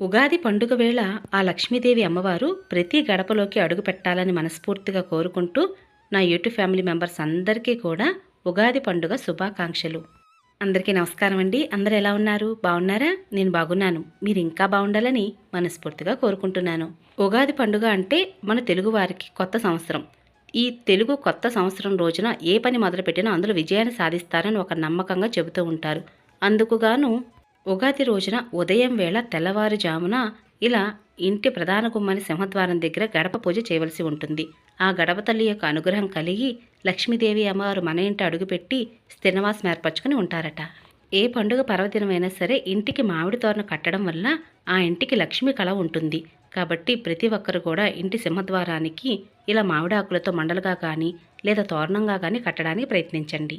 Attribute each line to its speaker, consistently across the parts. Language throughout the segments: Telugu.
Speaker 1: ఉగాది పండుగ వేళ ఆ లక్ష్మీదేవి అమ్మవారు ప్రతి గడపలోకి అడుగు పెట్టాలని మనస్ఫూర్తిగా కోరుకుంటూ నా యూట్యూబ్ ఫ్యామిలీ మెంబర్స్ అందరికీ కూడా ఉగాది పండుగ శుభాకాంక్షలు. అందరికీ నమస్కారం అండి. అందరు ఎలా ఉన్నారు? బాగున్నారా? నేను బాగున్నాను. మీరు ఇంకా బాగుండాలని మనస్ఫూర్తిగా కోరుకుంటున్నాను. ఉగాది పండుగ అంటే మన తెలుగు వారికి కొత్త సంవత్సరం. ఈ తెలుగు కొత్త సంవత్సరం రోజున ఏ పని మొదలుపెట్టినా అందులో విజయాన్ని సాధిస్తారని ఒక నమ్మకంగా చెబుతూ ఉంటారు. అందుకుగాను ఉగాది రోజున ఉదయం వేళ తెల్లవారుజామున ఇలా ఇంటి ప్రధాన గుమ్మని సింహద్వారం దగ్గర గడప పూజ చేయవలసి ఉంటుంది. ఆ గడప తల్లి యొక్క అనుగ్రహం కలిగి లక్ష్మీదేవి అమ్మవారు మన ఇంటి అడుగుపెట్టి స్థిరవాసం ఏర్పరచుకుని ఉంటారట. ఏ పండుగ పర్వదినమైనా సరే ఇంటికి మామిడి తోరణ కట్టడం వల్ల ఆ ఇంటికి లక్ష్మి కళ ఉంటుంది. కాబట్టి ప్రతి ఒక్కరు కూడా ఇంటి సింహద్వారానికి ఇలా మామిడాకులతో మండలుగా కానీ లేదా తోరణంగా కానీ కట్టడానికి ప్రయత్నించండి.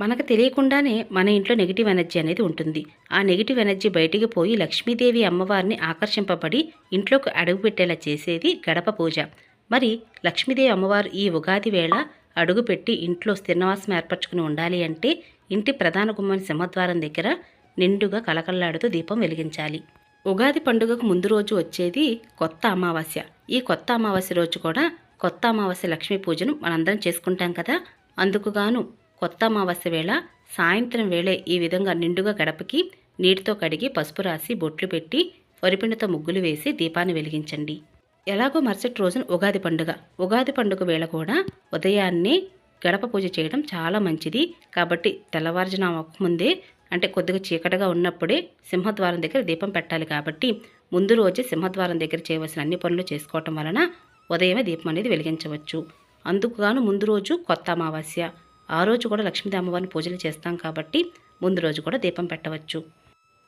Speaker 1: మనకు తెలియకుండానే మన ఇంట్లో నెగిటివ్ ఎనర్జీ అనేది ఉంటుంది. ఆ నెగిటివ్ ఎనర్జీ బయటికి పోయి లక్ష్మీదేవి అమ్మవారిని ఆకర్షింపబడి ఇంట్లోకి అడుగుపెట్టేలా చేసేది గడప పూజ. మరి లక్ష్మీదేవి అమ్మవారు ఈ ఉగాది వేళ అడుగుపెట్టి ఇంట్లో స్థిరవాసం ఏర్పరచుకుని ఉండాలి అంటే ఇంటి ప్రధాన గుమ్మని సింహద్వారం దగ్గర నిండుగా కలకల్లాడుతూ దీపం వెలిగించాలి. ఉగాది పండుగకు ముందు రోజు వచ్చేది కొత్త అమావాస్య. ఈ కొత్త అమావాస్య రోజు కూడా కొత్త అమావాస్య లక్ష్మీ పూజను మనందరం చేసుకుంటాం కదా? అందుకుగాను కొత్త అమావాస్య వేళ సాయంత్రం వేళే ఈ విధంగా నిండుగా గడపకి నీటితో కడిగి పసుపు రాసి బొట్లు పెట్టి వరిపిండితో ముగ్గులు వేసి దీపాన్ని వెలిగించండి. ఎలాగో మరుసటి రోజున ఉగాది పండుగ. ఉగాది పండుగ వేళ కూడా ఉదయాన్నే గడప పూజ చేయడం చాలా మంచిది. కాబట్టి తెల్లవారుజామున ముందే అంటే కొద్దిగా చీకటిగా ఉన్నప్పుడే సింహద్వారం దగ్గర దీపం పెట్టాలి కాబట్టి ముందు రోజే సింహద్వారం దగ్గర చేయవలసిన అన్ని పనులు చేసుకోవటం వలన ఉదయమే దీపం అనేది వెలిగించవచ్చు. అందుకుగాను ముందు రోజు కొత్త అమావాస్య. ఆ రోజు కూడా లక్ష్మీదేవి అమ్మవారిని పూజలు చేస్తాం కాబట్టి ముందు రోజు కూడా దీపం పెట్టవచ్చు.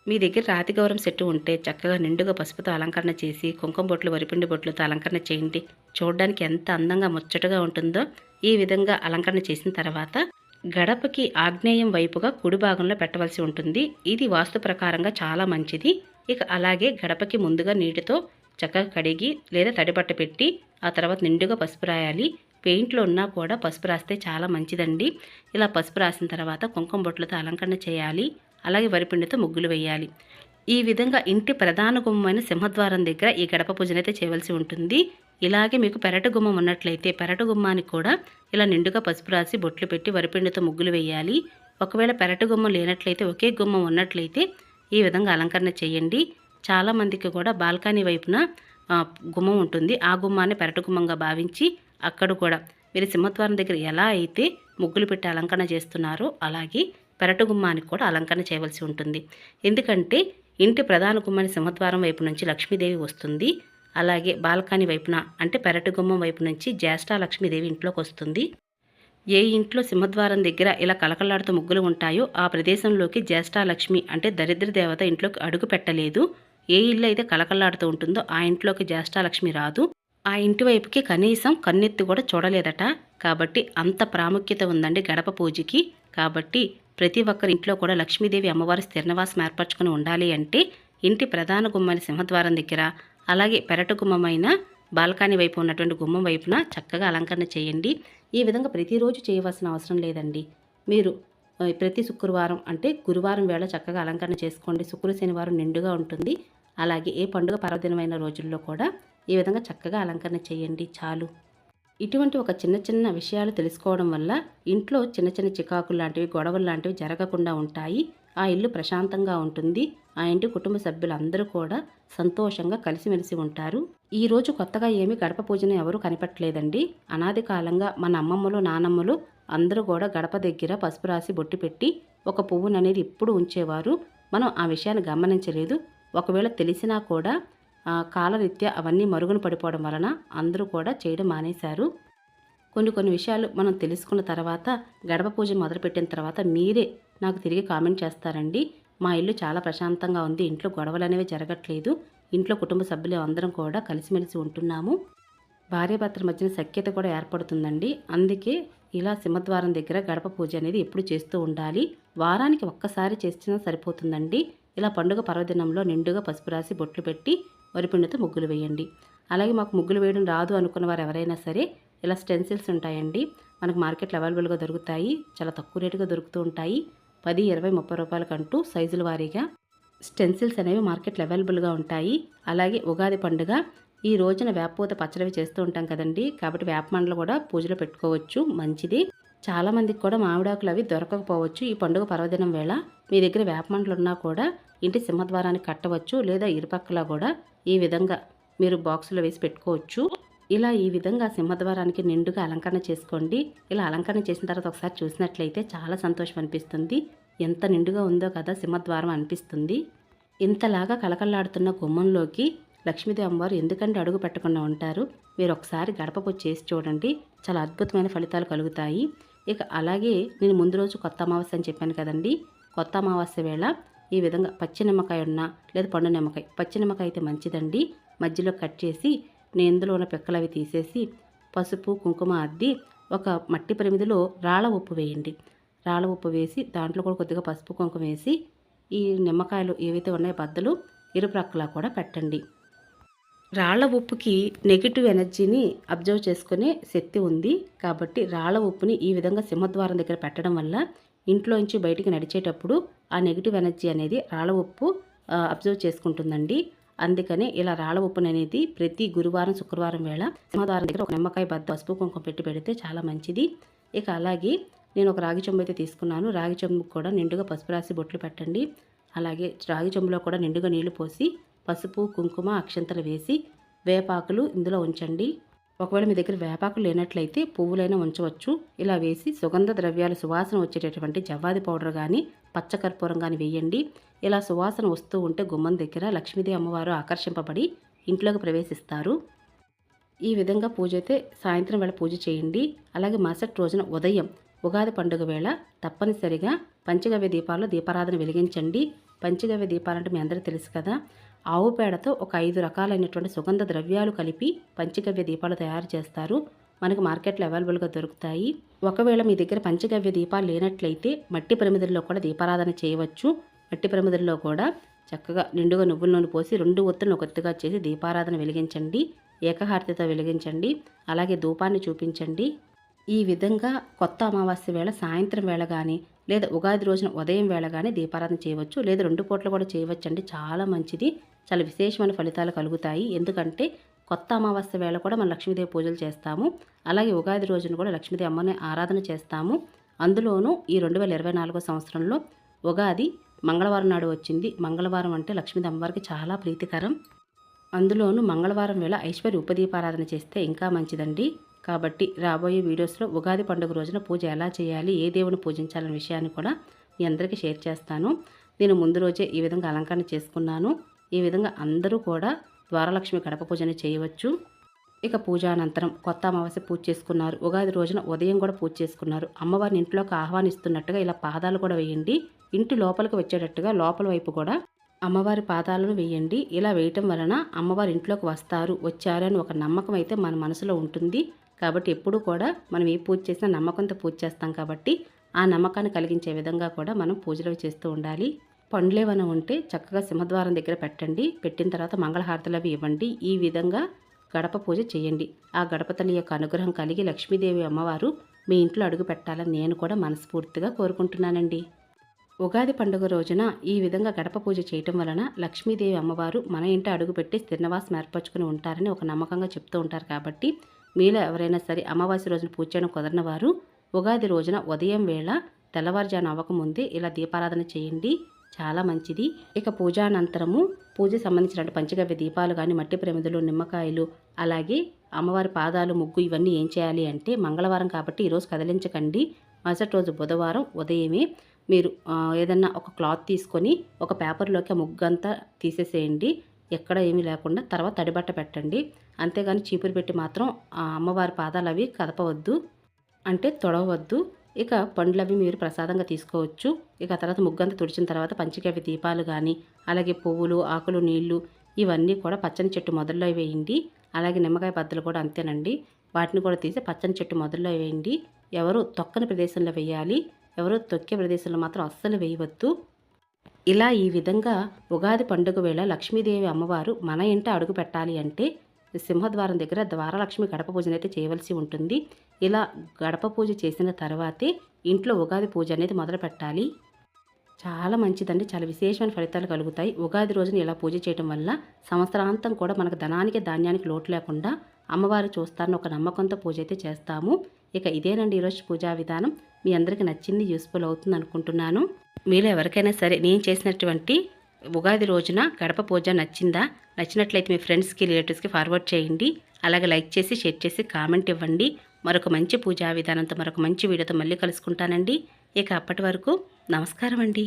Speaker 1: మీ దగ్గర రాతి గౌరం సెట్టు ఉంటే చక్కగా నిండుగా పసుపుతో అలంకరణ చేసి కుంకుమ బొట్లు వరిపిండి బొట్లతో అలంకరణ చేయండి. చూడడానికి ఎంత అందంగా ముచ్చటగా ఉంటుందో ఈ విధంగా అలంకరణ చేసిన తర్వాత గడపకి ఆగ్నేయం వైపుగా కుడి భాగంలో పెట్టవలసి ఉంటుంది. ఇది వాస్తు ప్రకారంగా చాలా మంచిది. ఇక అలాగే గడపకి ముందుగా నీటితో చక్కగా కడిగి లేదా తడిబట్ట పెట్టి ఆ తర్వాత నిండుగా పసుపు రాయాలి. పెయింట్లో ఉన్నా కూడా పసుపు రాస్తే చాలా మంచిదండి. ఇలా పసుపు రాసిన తర్వాత కుంకుమ బొట్లతో అలంకరణ చేయాలి. అలాగే వరిపిండితో ముగ్గులు వేయాలి. ఈ విధంగా ఇంటి ప్రధాన గుమ్మమైన సింహద్వారం దగ్గర ఈ గడప పూజనైతే చేయవలసి ఉంటుంది. ఇలాగే మీకు పెరటి గుమ్మం ఉన్నట్లయితే పెరటి గుమ్మానికి కూడా ఇలా నిండుగా పసుపు రాసి బొట్లు పెట్టి వరిపిండితో ముగ్గులు వేయాలి. ఒకవేళ పెరటి గుమ్మం లేనట్లయితే ఒకే గుమ్మం ఉన్నట్లయితే ఈ విధంగా అలంకరణ చేయండి. చాలామందికి కూడా బాల్కనీ వైపున గుమ్మం ఉంటుంది. ఆ గుమ్మాన్ని పెరటి గుమ్మంగా భావించి అక్కడ కూడా. మీరు సింహద్వారం దగ్గర ఎలా అయితే ముగ్గులు పెట్టి అలంకరణ చేస్తున్నారో అలాగే పెరటి గుమ్మానికి కూడా అలంకరణ చేయవలసి ఉంటుంది. ఎందుకంటే ఇంటి ప్రధాన గుమ్మని సింహద్వారం వైపు నుంచి లక్ష్మీదేవి వస్తుంది. అలాగే బాల్కనీ వైపున అంటే పెరటి గుమ్మం వైపు నుంచి జ్యేష్ఠ లక్ష్మీదేవి ఇంట్లోకి వస్తుంది. ఏ ఇంట్లో సింహద్వారం దగ్గర ఇలా కలకలాడుతూ ముగ్గులు ఉంటాయో ఆ ప్రదేశంలోకి జ్యేష్ఠాలక్ష్మి అంటే దరిద్ర దేవత ఇంట్లోకి అడుగు పెట్టలేదు. ఏ ఇల్లు అయితే కలకలాడుతూ ఉంటుందో ఆ ఇంట్లోకి జ్యేష్ఠాలక్ష్మి రాదు. ఆ ఇంటి వైపుకి కనీసం కన్నెత్తి కూడా చూడలేదట. కాబట్టి అంత ప్రాముఖ్యత ఉందండి గడప పూజకి. కాబట్టి ప్రతి ఒక్కరి ఇంట్లో కూడా లక్ష్మీదేవి అమ్మవారి స్థిరనివాసం ఏర్పరచుకుని ఉండాలి అంటే ఇంటి ప్రధాన గుమ్మని సింహద్వారం దగ్గర అలాగే పెరటు గుమ్మమైన బాల్కనీ వైపు ఉన్నటువంటి గుమ్మం వైపున చక్కగా అలంకరణ చేయండి. ఈ విధంగా ప్రతిరోజు చేయవలసిన అవసరం లేదండి. మీరు ప్రతి శుక్రవారం అంటే గురువారం వేళ చక్కగా అలంకరణ చేసుకోండి. శుక్ర శనివారం నిండుగా ఉంటుంది. అలాగే ఏ పండుగ పర్వదినమైన రోజుల్లో కూడా ఈ విధంగా చక్కగా అలంకరణ చేయండి చాలు. ఇటువంటి ఒక చిన్న చిన్న విషయాలు తెలుసుకోవడం వల్ల ఇంట్లో చిన్న చిన్న చికాకులు లాంటివి గొడవలు లాంటివి జరగకుండా ఉంటాయి. ఆ ఇల్లు ప్రశాంతంగా ఉంటుంది. ఆ ఇంటి కుటుంబ సభ్యులందరూ కూడా సంతోషంగా కలిసిమెలిసి ఉంటారు. ఈ రోజు కొత్తగా ఏమి గడప పూజను ఎవరూ కనిపెట్టలేదండి. అనాది కాలంగా మన అమ్మమ్మలు నానమ్మలు అందరూ కూడా గడప దగ్గర పసుపు రాసి బొట్టు పెట్టి ఒక పువ్వును అనేది ఎప్పుడు ఉంచేవారు. మనం ఆ విషయాన్ని గమనించలేదు. ఒకవేళ తెలిసినా కూడా కాలరీత్యా అవన్నీ మరుగున పడిపోవడం వలన అందరూ కూడా చేయడం మానేశారు. కొన్ని కొన్ని విషయాలు మనం తెలుసుకున్న తర్వాత గడప పూజ మొదలుపెట్టిన తర్వాత మీరే నాకు తిరిగి కామెంట్ చేస్తారండి. మా ఇల్లు చాలా ప్రశాంతంగా ఉంది. ఇంట్లో గొడవలు అనేవి జరగట్లేదు. ఇంట్లో కుటుంబ సభ్యులు అందరం కూడా కలిసిమెలిసి ఉంటున్నాము. భార్యాభర్తల మధ్యన సఖ్యత కూడా ఏర్పడుతుందండి. అందుకే ఇలా సింహద్వారం దగ్గర గడప పూజ అనేది ఎప్పుడు చేస్తూ ఉండాలి. వారానికి ఒక్కసారి చేసినా సరిపోతుందండి. ఇలా పండుగ పర్వదినంలో నిండుగా పసుపు రాసి బొట్లు పెట్టి వరిపిండితో ముగ్గులు వేయండి. అలాగే మాకు ముగ్గులు వేయడం రాదు అనుకున్న వారు ఎవరైనా సరే ఇలా స్టెన్సిల్స్ ఉంటాయండి. మనకు మార్కెట్లో అవైలబుల్గా దొరుకుతాయి. చాలా తక్కువ రేటుగా దొరుకుతూ ఉంటాయి. పది ఇరవై ముప్పై రూపాయలకంటూ సైజుల వారీగా స్టెన్సిల్స్ అనేవి మార్కెట్లో అవైలబుల్గా ఉంటాయి. అలాగే ఉగాది పండుగ ఈ రోజున వేపపూత పచ్చడివి చేస్తూ ఉంటాం కదండి. కాబట్టి వేప మండలు కూడా పూజలో పెట్టుకోవచ్చు. మంచిది. చాలామందికి కూడా మామిడాకులు అవి దొరకకపోవచ్చు. ఈ పండుగ పర్వదినం వేళ మీ దగ్గర వేపమండలు ఉన్నా కూడా ఇంటి సింహద్వారానికి కట్టవచ్చు లేదా ఇరుపక్కలా కూడా ఈ విధంగా మీరు బాక్సులో వేసి పెట్టుకోవచ్చు. ఇలా ఈ విధంగా సింహద్వారానికి నిండుగా అలంకరణ చేసుకోండి. ఇలా అలంకరణ చేసిన తర్వాత ఒకసారి చూసినట్లయితే చాలా సంతోషం అనిపిస్తుంది. ఎంత నిండుగా ఉందో కదా సింహద్వారం అనిపిస్తుంది. ఇంతలాగా కలకల్లాడుతున్న గుమ్మంలోకి లక్ష్మీదేవి అమ్మవారు ఎందుకంటే అడుగు పెట్టకుండా ఉంటారు? మీరు ఒకసారి గడపకు చేసి చూడండి. చాలా అద్భుతమైన ఫలితాలు కలుగుతాయి. ఇక అలాగే నేను ముందు రోజు కొత్త అమావాస్య అని చెప్పాను కదండి. కొత్త అమావాస్య వేళ ఈ విధంగా పచ్చి నిమ్మకాయ ఉన్నా లేదా పండు నిమ్మకాయ పచ్చి నిమ్మకాయ అయితే మంచిదండి. మధ్యలో కట్ చేసి నేను ఇందులో ఉన్న పెక్కలు అవి తీసేసి పసుపు కుంకుమ అద్ది ఒక మట్టి పరిమిదిలో రాళ్ళ ఉప్పు వేయండి. రాళ్ళ ఉప్పు వేసి దాంట్లో కూడా కొద్దిగా పసుపు కుంకుమ వేసి ఈ నిమ్మకాయలు ఏవైతే ఉన్నాయో బద్దలు ఇరుప్రక్కలా కూడా పెట్టండి. రాళ్ళ ఉప్పుకి నెగిటివ్ ఎనర్జీని అబ్జర్వ్ చేసుకునే శక్తి ఉంది. కాబట్టి రాళ్ళ ఉప్పుని ఈ విధంగా సింహద్వారం దగ్గర పెట్టడం వల్ల ఇంట్లోంచి బయటికి నడిచేటప్పుడు ఆ నెగిటివ్ ఎనర్జీ అనేది రాళ్ళ ఉప్పు అబ్జర్వ్ చేసుకుంటుందండి. అందుకనే ఇలా రాళ్ళ ఉప్పుని అనేది ప్రతి గురువారం శుక్రవారం వేళ సింహద్వారం దగ్గర ఒక నిమ్మకాయ బద్ద పసుపు కుంకుమ పెట్టి పెడితే చాలా మంచిది. ఇక అలాగే నేను ఒక రాగి చెంబు అయితే తీసుకున్నాను. రాగి చెంబుకు కూడా నిండుగా పసుపు రాసి బొట్లు పెట్టండి. అలాగే రాగి చెంబులో కూడా నిండుగా నీళ్ళు పోసి పసుపు కుంకుమ అక్షంతలు వేసి వేపాకులు ఇందులో ఉంచండి. ఒకవేళ మీ దగ్గర వేపాకులు లేనట్లయితే పువ్వులైనా ఉంచవచ్చు. ఇలా వేసి సుగంధ ద్రవ్యాలు సువాసన వచ్చేటటువంటి జవ్వాది పౌడర్ కానీ పచ్చకర్పూరం కానీ వేయండి. ఇలా సువాసన వస్తూ ఉంటే గుమ్మం దగ్గర లక్ష్మీదేవి అమ్మవారు ఆకర్షింపబడి ఇంట్లోకి ప్రవేశిస్తారు. ఈ విధంగా పూజ అయితే సాయంత్రం వేళ పూజ చేయండి. అలాగే మరుసటి రోజున ఉదయం ఉగాది పండుగ వేళ తప్పనిసరిగా పంచగవ్య దీపాల్లో దీపారాధన వెలిగించండి. పంచగవ్య దీపాలంటే మీ అందరూ తెలుసు కదా. ఆవు పేడతో ఒక ఐదు రకాలైనటువంటి సుగంధ ద్రవ్యాలు కలిపి పంచగవ్య దీపాలు తయారు చేస్తారు. మనకు మార్కెట్లో అవైలబుల్గా దొరుకుతాయి. ఒకవేళ మీ దగ్గర పంచగవ్య దీపాలు లేనట్లయితే మట్టి ప్రమిదల్లో కూడా దీపారాధన చేయవచ్చు. మట్టి ప్రమిదల్లో కూడా చక్కగా నిండుగా నువ్వుల నూనె పోసి రెండు ఒత్తులను ఒత్తుగా చేసి దీపారాధన వెలిగించండి. ఏకహారతితో వెలిగించండి. అలాగే ధూపాన్ని చూపించండి. ఈ విధంగా కొత్త అమావాస్య వేళ సాయంత్రం వేళ కానీ లేదా ఉగాది రోజున ఉదయం వేళ కానీ దీపారాధన చేయవచ్చు లేదా రెండు పూటలు కూడా చేయవచ్చు అండి చాలా మంచిది. చాలా విశేషమైన ఫలితాలు కలుగుతాయి. ఎందుకంటే కొత్త అమావాస్య వేళ కూడా మనం లక్ష్మీదేవి పూజలు చేస్తాము. అలాగే ఉగాది రోజున కూడా లక్ష్మీదేవి అమ్మని ఆరాధన చేస్తాము. అందులోనూ ఈ రెండు వేల ఇరవై నాలుగో సంవత్సరంలో ఉగాది మంగళవారం నాడు వచ్చింది. మంగళవారం అంటే లక్ష్మీదేవి అమ్మవారికి చాలా ప్రీతికరం. అందులోనూ మంగళవారం వేళ ఐశ్వర్య ఉపదీపారాధన చేస్తే ఇంకా మంచిదండి. కాబట్టి రాబోయే వీడియోస్లో ఉగాది పండుగ రోజున పూజ ఎలా చేయాలి ఏ దేవుని పూజించాలనే విషయాన్ని కూడా మీ అందరికీ షేర్ చేస్తాను. నేను ముందు రోజే ఈ విధంగా అలంకరణ చేసుకున్నాను. ఈ విధంగా అందరూ కూడా ద్వారలక్ష్మి గడప పూజని చేయవచ్చు. ఇక పూజ అనంతరం కొత్త అమావాస్య పూజ చేసుకున్నారు. ఉగాది రోజున ఉదయం కూడా పూజ చేసుకున్నారు. అమ్మవారిని ఇంట్లోకి ఆహ్వానిస్తున్నట్టుగా ఇలా పాదాలు కూడా వేయండి. ఇంటి లోపలికి వచ్చేటట్టుగా లోపల వైపు కూడా అమ్మవారి పాదాలను వేయండి. ఇలా వేయటం వలన అమ్మవారి ఇంట్లోకి వస్తారు వచ్చారు అని ఒక నమ్మకం అయితే మన మనసులో ఉంటుంది. కాబట్టి ఎప్పుడూ కూడా మనం ఏ పూజ చేసినా నమ్మకంతో పూజ చేస్తాం కాబట్టి ఆ నమ్మకాన్ని కలిగించే విధంగా కూడా మనం పూజలు చేస్తూ ఉండాలి. పండ్లు ఏమైనా ఉంటే చక్కగా సింహద్వారం దగ్గర పెట్టండి. పెట్టిన తర్వాత మంగళహారతులు అవి ఇవ్వండి. ఈ విధంగా గడప పూజ చేయండి. ఆ గడప తల్లి యొక్క అనుగ్రహం కలిగి లక్ష్మీదేవి అమ్మవారు మీ ఇంట్లో అడుగు పెట్టాలని నేను కూడా మనస్ఫూర్తిగా కోరుకుంటున్నానండి. ఉగాది పండుగ రోజున ఈ విధంగా గడప పూజ చేయటం వలన లక్ష్మీదేవి అమ్మవారు మన ఇంట అడుగుపెట్టి స్థిరనివాసం ఏర్పరచుకుని ఉంటారని ఒక నమ్మకంగా చెప్తూ ఉంటారు కాబట్టి మీలో ఎవరైనా సరే అమావాస్య రోజున పూజ చేయడం కుదరని వారు ఉగాది రోజున ఉదయం వేళ తెల్లవారుజాను అవ్వకముందే ఇలా దీపారాధన చేయండి. చాలా మంచిది. ఇక పూజా అనంతరము పూజ సంబంధించిన పంచగవ్య దీపాలు కానీ మట్టి ప్రమిదలు నిమ్మకాయలు అలాగే అమ్మవారి పాదాలు ముగ్గు ఇవన్నీ ఏం చేయాలి అంటే మంగళవారం కాబట్టి ఈరోజు కదిలించకండి. మరుసటి రోజు బుధవారం ఉదయమే మీరు ఏదన్నా ఒక క్లాత్ తీసుకొని ఒక పేపర్లోకి ఆ ముగ్గు అంతా తీసేసేయండి. ఎక్కడ ఏమీ లేకుండా తర్వాత తడిబట్ట పెట్టండి. అంతేగాని చీపురు పెట్టి మాత్రం ఆ అమ్మవారి పాదాలు అవి కదపవద్దు అంటే తొడవద్దు ఇక పండ్లు అవి మీరు ప్రసాదంగా తీసుకోవచ్చు. ఇక తర్వాత ముగ్గంతా తుడిచిన తర్వాత పంచికవి దీపాలు కానీ అలాగే పువ్వులు ఆకులు నీళ్ళు ఇవన్నీ కూడా పచ్చని చెట్టు మొదల్లో వేయండి. అలాగే నిమ్మకాయ బద్దలు కూడా అంతేనండి. వాటిని కూడా తీసి పచ్చని చెట్టు మొదల్లో వేయండి. ఎవరు తొక్కని ప్రదేశంలో వేయాలి ఎవరు తొక్కే ప్రదేశంలో మాత్రం అస్సలు వేయవద్దు. ఇలా ఈ విధంగా ఉగాది పండుగ వేళ లక్ష్మీదేవి అమ్మవారు మన ఇంట అడుగు పెట్టాలి అంటే సింహద్వారం దగ్గర ద్వారలక్ష్మి గడప పూజన అయితే చేయవలసి ఉంటుంది. ఇలా గడప పూజ చేసిన తర్వాతే ఇంట్లో ఉగాది పూజ అనేది మొదలు పెట్టాలి. చాలా మంచిదండి. చాలా విశేషమైన ఫలితాలు కలుగుతాయి. ఉగాది రోజున ఇలా పూజ చేయడం వల్ల సంవత్సరాంతం కూడా మనకు ధనానికి ధాన్యానికి లోటు లేకుండా అమ్మవారు చూస్తారని ఒక నమ్మకంతో పూజ అయితే చేస్తాము. ఇక ఇదేనండి ఈరోజు పూజా విధానం. మీ అందరికీ నచ్చింది యూస్ఫుల్ అవుతుంది అనుకుంటున్నాను. మీలో ఎవరికైనా సరే నేను చేసినటువంటి ఉగాది రోజున గడప పూజ నచ్చిందా? నచ్చినట్లయితే మీ ఫ్రెండ్స్కి రిలేటివ్స్కి ఫార్వర్డ్ చేయండి. అలాగే లైక్ చేసి షేర్ చేసి కామెంట్ ఇవ్వండి. మరొక మంచి పూజా విధానంతో మరొక మంచి వీడియోతో మళ్ళీ కలుసుకుంటానండి. ఇక అప్పటి వరకు నమస్కారం అండి.